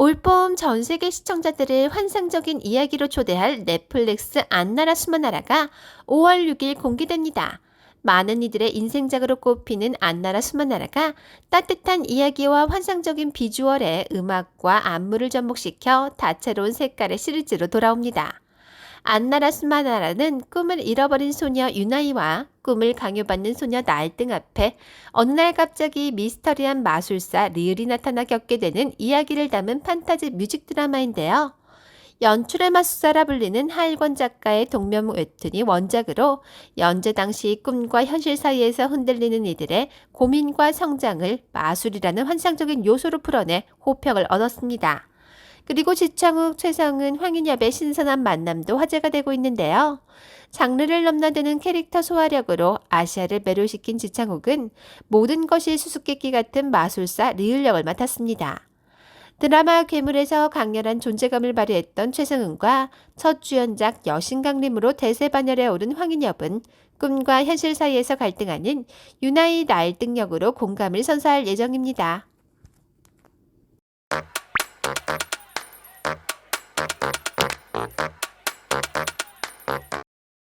올봄 전 세계 시청자들을 환상적인 이야기로 초대할 넷플릭스 안나라 수마나라가 5월 6일 공개됩니다. 많은 이들의 인생작으로 꼽히는 안나라 수마나라가 따뜻한 이야기와 환상적인 비주얼의 음악과 안무를 접목시켜 다채로운 색깔의 시리즈로 돌아옵니다. 안나라 수마나라는 꿈을 잃어버린 소녀 유나이와 꿈을 강요받는 소녀 날등 앞에 어느 날 갑자기 미스터리한 마술사 리을이 나타나 겪게 되는 이야기를 담은 판타지 뮤직 드라마인데요. 연출의 마술사라 불리는 하일권 작가의 동명 웹툰이 원작으로 연재 당시 꿈과 현실 사이에서 흔들리는 이들의 고민과 성장을 마술이라는 환상적인 요소로 풀어내 호평을 얻었습니다. 그리고 지창욱, 최성은, 황인엽의 신선한 만남도 화제가 되고 있는데요. 장르를 넘나드는 캐릭터 소화력으로 아시아를 매료시킨 지창욱은 모든 것이 수수께끼 같은 마술사 리을 역을 맡았습니다. 드라마 괴물에서 강렬한 존재감을 발휘했던 최승은과 첫 주연작 여신강림으로 대세반열에 오른 황인엽은 꿈과 현실 사이에서 갈등하는 유나이 날등 역으로 공감을 선사할 예정입니다.